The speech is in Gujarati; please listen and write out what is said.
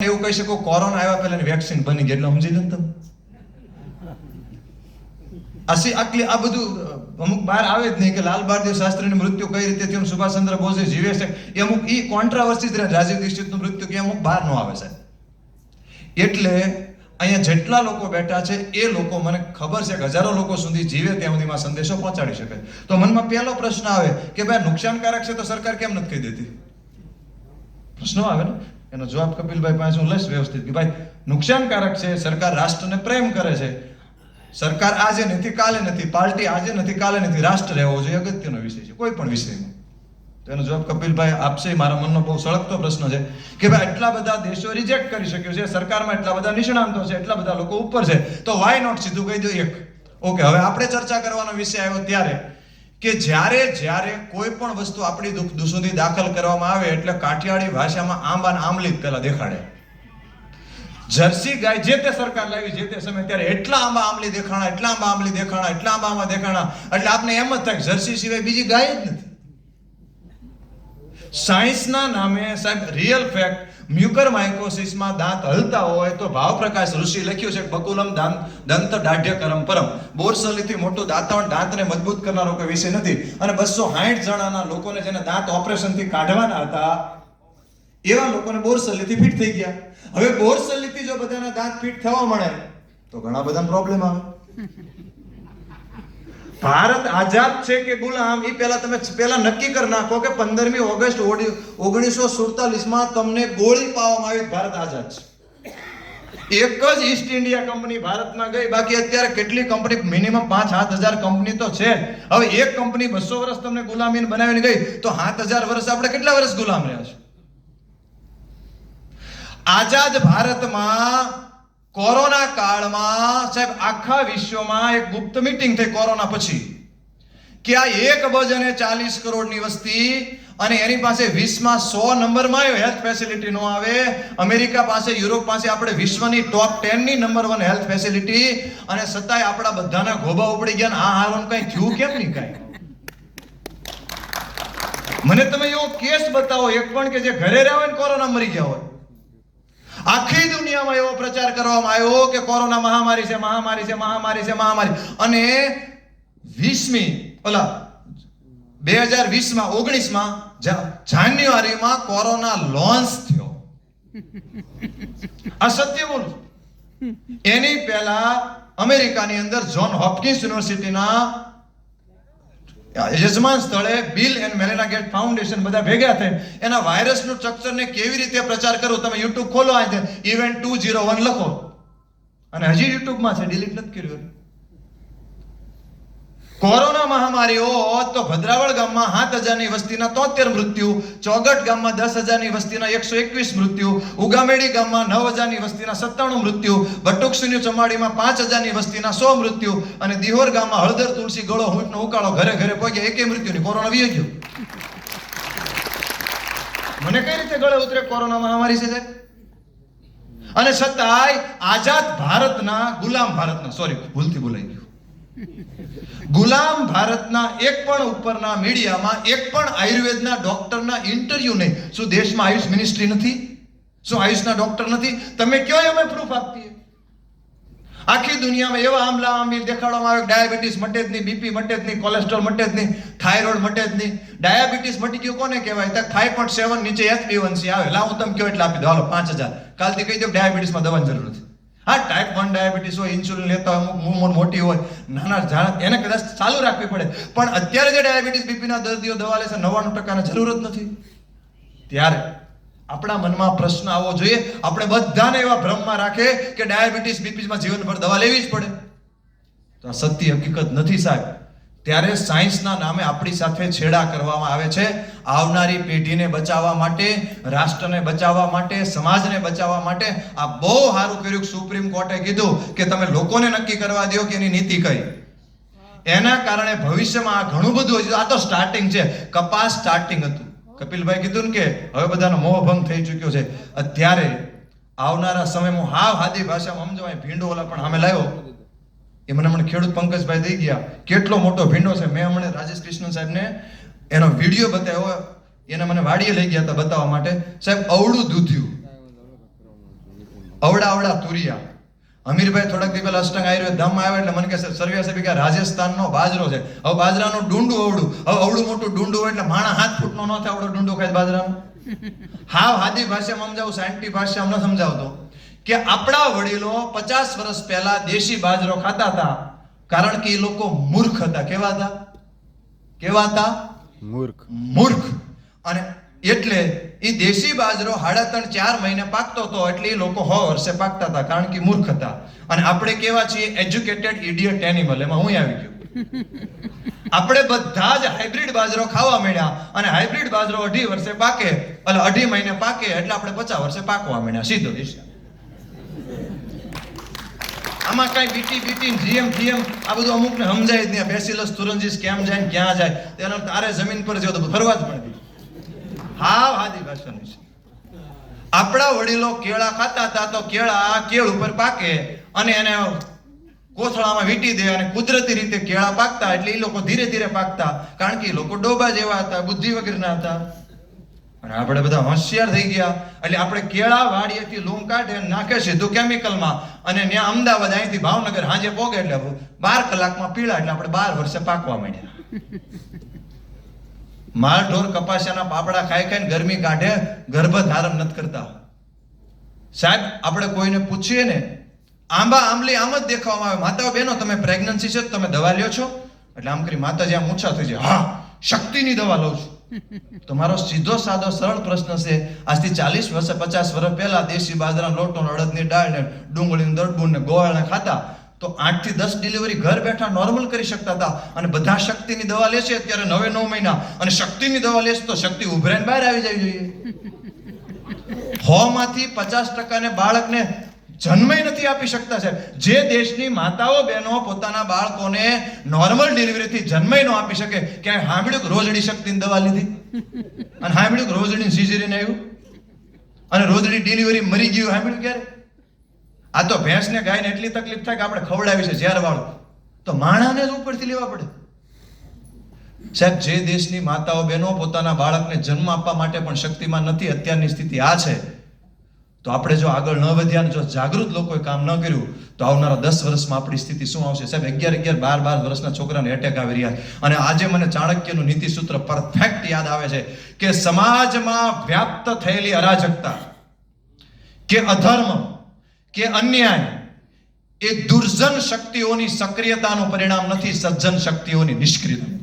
એવું કહી શકો, કોરોના આવ્યા પહેલા વેક્સિન બની ગઈ એટલે સમજી લો ને તમે. આટલી, આ બધું અમુક બહાર આવે જ નહીં કે લાલ બહાદુર શાસ્ત્રીનું મૃત્યુ કઈ રીતે થયું સુભાષચંદ્ર બોઝે જીવે છે. એ અમુક એ કોન્ટ્રાવર્સી રહે, રાજીવ દીક્ષિતનું મૃત્યુ કે અમુક બહાર ન આવે સાહેબ. એટલે અહીંયા જેટલા લોકો બેઠા છે, એ લોકો મને ખબર છે કે હજારો લોકો સુધી જીવે ત્યાં સુધીમાં સંદેશો પહોંચાડી શકે. તો મનમાં પહેલો પ્રશ્ન આવે કે ભાઈ નુકસાનકારક છે તો સરકાર કેમ નથી કહી દેતી? પ્રશ્નો આવે ને? એનો જવાબ કપિલભાઈ પાસે હું લઈશ વ્યવસ્થિત કે ભાઈ, નુકસાનકારક છે, સરકાર રાષ્ટ્રને પ્રેમ કરે છે. સરકાર આજે નથી, કાલે નથી, પાર્ટી આજે નથી, કાલે નથી, રાષ્ટ્ર રહેવો જોઈએ, અગત્યનો વિષય છે, કોઈ પણ વિષયમાં. તો એનો જવાબ કપિલભાઈ આપશે, મારા મનનો બહુ સળગતો પ્રશ્ન છે કે ભાઈ એટલા બધા દેશો રિજેક્ટ કરી શક્યો છે, સરકારમાં એટલા બધા નિષ્ણાંતો છે, એટલા બધા લોકો ઉપર છે, તો વાય નોટ સીધું કહી દો એક? ઓકે, હવે આપણે ચર્ચા કરવાનો વિષય આવ્યો ત્યારે કે જ્યારે જ્યારે કોઈ પણ વસ્તુ આપણી દુઃખ સુધી દાખલ કરવામાં આવે એટલે કાઠિયાવાડી ભાષામાં આંબા ને આંબલી પેલા દેખાડે. જર્સી ગાય જે તે સરકાર લાવી, જે તે સમય ત્યારે એટલા આંબા આંબલી દેખાણા, એટલા આંબા આંબલી દેખાણા, એટલા આંબા આંબા દેખાણા. એટલે આપને એમ જ થાય જર્સી સિવાય બીજી ગાય જ નથી. સાયન્સના નામે સાહેબ રિયલ ફેક્ટ મ્યુકર માઇકોસિસમાં દાંત હલતા હોય તો ભાવપ્રકાશ ઋષિ લખ્યું છે બકુલમ દાંત દંત દાઢ્ય કરમ પરમ. બોરસલીથી મોટું દાંતણ દાંતને મજબૂત કરનારો કોઈ વિષય નથી. અને બસો સાઠ જણાના લોકોને જેને દાંત ઓપરેશનથી કાઢવાના હતા, એવા લોકોને બોરસલીથી ફિટ થઈ ગયા. હવે બોરસલીથી જો બધાના દાંત ફિટ થવા મળે, તો ઘણા બધા પ્રોબ્લેમ આવે. ભારત આઝાદ છે કે ગુલામ એ પહેલા તમે પહેલા નક્કી કરી નાખો કે પંદરમી ઓગસ્ટ ઓગણીસો સુડતાલીસમાં તમને ગોળી પાવામાં આવી ભારત આઝાદ છે. એક જ ઈસ્ટ ઇન્ડિયા કંપની ભારતમાં ગઈ, બાકી અત્યારે કેટલી કંપની મિનિમમ પાંચ, સાત હજાર કંપની તો છે. હવે એક કંપની બસો વર્ષ તમને ગુલામી બનાવીને ગઈ, તો સાત હજાર વર્ષ આપણે કેટલા વર્ષ ગુલામ રહ્યા છે? આઝાદ ભારતમાં કોરોના કાળમાં સાહેબ, આખા વિશ્વમાં એક ગુપ્ત મીટિંગ થઈ કોરોના પછી. કે આ એક અબજ અને ચાલીસ કરોડની વસ્તી અને એની પાસે વીસમાં સો નંબરમાં હેલ્થ ફેસિલિટી નો આવે. અમેરિકા પાસે, યુરોપ પાસે આપણે વિશ્વની ટોપ ટેનની નંબર વન હેલ્થ ફેસિલિટી અને છતાંય આપણા બધાના ગોબા ઉપડી ગયા આ હારું કઈ થયું કેમ નહીં કઈ? મને તમે એવો કેસ બતાવો, એક પણ કે જે ઘરે રહ્યા હોય ને કોરોના મરી ગયા હોય. આખી દુનિયામાં એવો પ્રચાર કરવામાં આવ્યો કે કોરોના મહામારી છે મહામારી છે મહામારી છે, મહામારી. અને વીસમી, ઓલા બે હજાર વીસમાં ઓગણીસમાં જાન્યુઆરીમાં કોરોના લોન્ચ થયો. આ સત્ય બોલું. એની પહેલા અમેરિકાની અંદર જોન હોપકિન્સ યુનિવર્સિટીના યજમાન સ્થળે Bill and Melinda Gates foundation બધા ભેગા થઈ એના વાયરસનું સ્ટ્રક્ચરને કેવી રીતે પ્રચાર કરવો તમે યુટ્યુબ ખોલો આજે ઇવેન્ટ ટુ જીરો વન લખો. અને હજી યુટ્યુબમાં છે ડિલીટ નથી કર્યું. કોરોના મહામારી તો ભદ્રાવળ ગામમાં સાત હજારની વસ્તીના તોતેર મૃત્યુ, ચોગટ ગામમાં દસ હજારની વસ્તીના એકસો એકવીસ મૃત્યુ, ઉગામેડી ગામમાં નવ હજારની વસ્તીના સત્તાણું મૃત્યુ બટુકસુની ચમાડીમાં પાંચ હજારની વસ્તીના સો મૃત્યુ અને દિહોર ગામમાં હળદર તુલસી ગળો હૂંટનો ઉકાળો ઘરે ઘરે પહોંચ્યા એકે મૃત્યુની કોરોના વી ગયો. મને કઈ રીતે ગળે ઉતરે કોરોના મહામારી છે અને છતાંય આઝાદ ભારતના ગુલામ ભારતના સોરી ભૂલથી બોલાઈ ગયું. ગુલામ ભારતના એક પણ ઉપરના મીડિયામાં, એક પણ આયુર્વેદના ડોક્ટરના ઇન્ટરવ્યુ નહીં શું દેશમાં આયુષ મિનિસ્ટ્રી નથી? શું આયુષના ડોક્ટર નથી? તમે કયો અમે પ્રૂફ આપીએ? આખી દુનિયામાં એવા આમલા આંબી દેખાડવામાં આવે ડાયાબિટીસ મટે જ નહીં, બીપી મટે જ નહીં, કોલેસ્ટ્રોલ મટે જ નહીં, થાઇરોઇડ મટે જ નહીં. ડાયાબિટીસ મટી ગયું કોને કહેવાય? તો ફાઈવ પોઈન્ટ સેવન નીચે એચબીવનસી આવે. લાવ હું તમે કયો એટલે આપી દો. હાલો, પાંચ હજાર. કાલથી કહી દો ડાયાબિટીસમાં દવાની જરૂર નથી. હા ટાઈપ વન ડાયાબિટીસ હોય ઇન્સ્યુલિન લેતા હોય, અમુક ઉંમર મોટી હોય, નાના જાણ, એને કદાચ ચાલુ રાખવી પડે. પણ અત્યારે જે ડાયાબિટીસ બીપીના દર્દીઓ દવા લેશે નવ્વાણું ટકાની જરૂર જ નથી. ત્યારે આપણા મનમાં પ્રશ્ન આવવો જોઈએ. આપણે બધાને એવા ભ્રમમાં રાખે કે ડાયાબિટીસ બીપીમાં જીવનભર દવા લેવી જ પડે. તો આ સત્ય હકીકત નથી સાહેબ. ત્યારે સાયન્સના નામે આપણી સાથે છેડા કરવામાં આવે છે. આવનારી પેઢીને બચાવવા માટે, રાષ્ટ્રને બચાવવા માટે, સમાજને બચાવવા માટે આ બહુ સારું કર્યું સુપ્રીમ કોર્ટે કીધું કે તમે લોકોને નક્કી કરવા દો કે એની નીતિ કઈ. એના કારણે ભવિષ્યમાં આ ઘણું બધું હોય આ તો સ્ટાર્ટિંગ છે. કપાસ સ્ટાર્ટિંગ હતું. કપિલભાઈ કીધું ને કે હવે બધાનો મોહભંગ થઈ ચૂક્યો છે. અત્યારે આવનારા સમયમાં હાવ હાદી ભાષામાં સમજવાય ભીંડો ઓલા પણ સામે લાવ્યો. એ મને હમણાં ખેડૂત પંકજભાઈ દઈ ગયા. કેટલો મોટો ભીંડો છે. મેં હમણાં રાજેશ કૃષ્ણ સાહેબને એનો વીડિયો બતાવ્યો. એને મને વાડીએ લઈ ગયા હતા બતાવવા માટે. સાહેબ, અવળું દૂધ્યું અવડા અવડા તુરિયા. અમીરભાઈ થોડાક દી અષ્ટંગ આયુર્વેદ ધામમાં આવ્યા એટલે મને કહે છે સર્વે સાહેબ કે રાજસ્થાનનો બાજરો છે. હવે બાજરાનું ડુંડું અવડું હવે અવડું મોટું ડુંડું હોય એટલે માણા હાથ ફૂટનો ન થાય અવડો ડુંડું ખાય બાજરાનું. હાવ હાદી ભાષામાં સમજાવું, સાયન્ટિફિક ભાષામાં ન સમજાવતો. કે આપણા વડીલો પચાસ વર્ષ પહેલા દેશી બાજરો ખાતા હતા. કારણ કે એ લોકો મૂર્ખ હતા. કેવા હતા? કેવા હતા? મૂર્ખ. મૂર્ખ. અને એટલે એ દેશી બાજરો સાડા ત્રણ ચાર મહિને પાકતો હતો એટલે એ લોકો હો વર્ષે પાકતા હતા. કારણ કે મૂર્ખ હતા. અને આપણે કેવા છીએ? એજ્યુકેટેડ ઇડિયટ એનિમલ એમાં હું આવી ગયો. આપણે બધા જ હાઇબ્રિડ બાજરો ખાવા માંડ્યા અને હાઇબ્રિડ બાજરો અઢી વર્ષે પાકે. એટલે અઢી મહિને પાકે એટલે આપણે પચાસ વર્ષે પાકવા માંડ્યા સીધો દિશા આમાં કાંઈ બીટી બીટી જીએમ જીએમ આ બધું અમુકને સમજાય જ નહીં. બેસિલસ તુરંજીસ કેમ જાય ક્યાં જાય? તેનો તારે જમીન પર જો તો ફરવા જ દી હાવ હાદી ભાષાની છે. આપણા વડીલો કેળા ખાતા હતા તો કેળા કેળ ઉપર પાકે અને એને કોથળામાં વીટી દે અને કુદરતી રીતે કેળા પાકતા એટલે એ લોકો ધીરે ધીરે પાકતા. કારણ કે એ લોકો ડોબા જેવા હતા, બુદ્ધિ વગરના હતા. અને આપણે બધા હોશિયાર થઈ ગયા. એટલે આપણે કેળા વાડીએથી લૂમ કાઢે નાખે સીધું કેમિકલમાં. અને ત્યાં અમદાવાદ અહીંથી ભાવનગર હાજે પોગે એટલે બાર કલાકમાં પીળા એટલે આપણે બાર વર્ષે પાકવા માંડ્યા. માલ ઢોર કપાસિયાના પાપડા ખાઈ ખાઈને ગરમી કાઢે, ગર્ભ ધારણ નથી કરતા. સાહેબ, આપણે કોઈને પૂછીએ ને, આંબા આંબલી આમ જ દેખાવામાં આવે. માતાઓ બહેનો, તમે પ્રેગ્નન્સી છે તમે દવા લ્યો છો? એટલે આમ કરી માતાજી આમ ઓછા થઈ જાય. હા, શક્તિની દવા લઉં છું. તો મારો સીધો સાદો સરળ પ્રશ્ન છે. આજથી ચાલીસ વર્ષ પચાસ વર્ષ પહેલા દેશી બાજરા લોટો અડદની દાળ ને ડુંગળી દળબું ને ગોવાળને ખાતા, તો આઠથી દસ ડિલિવરી ઘર બેઠા નોર્મલ કરી શકતા હતા. અને બધા શક્તિની દવા લેશે અત્યારે નવે નવ મહિના. અને શક્તિની દવા લેશે તો શક્તિ ઉભરાઈને બહાર આવી જવી જોઈએ. સો માંથી પચાસ ટકાને બાળકને જન્મય નથી આપી શકતા સાહેબ. જે દેશની માતાઓ, બહેનો પોતાના બાળકોને નોર્મલ ડિલિવરીથી જન્મય ન આપી શકે, ક્યાંય હાંભળ્યું રોજડી શક્તિની દવા લીધી? અને હાંભળ્યું રોજડી સિઝેરિયન આવ્યું? અને રોજડી ડિલિવરી મરી ગયું સાંભળ્યું ક્યારે? આ તો ભેંસને ગાયને એટલી તકલીફ થાય કે આપણે ખવડાવી છે ઝેર વાળું તો માણાને જ ઉપરથી લેવા પડે. સાહેબ, જે દેશની માતાઓ, બહેનો પોતાના બાળકને જન્મ આપવા માટે પણ શક્તિમાં નથી, અત્યારની સ્થિતિ આ છે. તો આપણે જો આગળ ન વધ્યા ને જો જાગૃત લોકોએ કામ ન કર્યું, તો આવનારા દસ વર્ષમાં આપણી સ્થિતિ શું આવશે? સાહેબ, અગિયાર અગિયાર બાર બાર વર્ષના છોકરાને એટેક આવી રહ્યા અને આજે મને ચાણક્યનું નીતિ સૂત્ર પરફેક્ટ યાદ આવે છે કે સમાજમાં વ્યાપ્ત થયેલી અરાજકતા, કે અધર્મ, કે અન્યાય, એ દુર્જન શક્તિઓની સક્રિયતાનું પરિણામ નથી, સજ્જન શક્તિઓની નિષ્ક્રિયતા.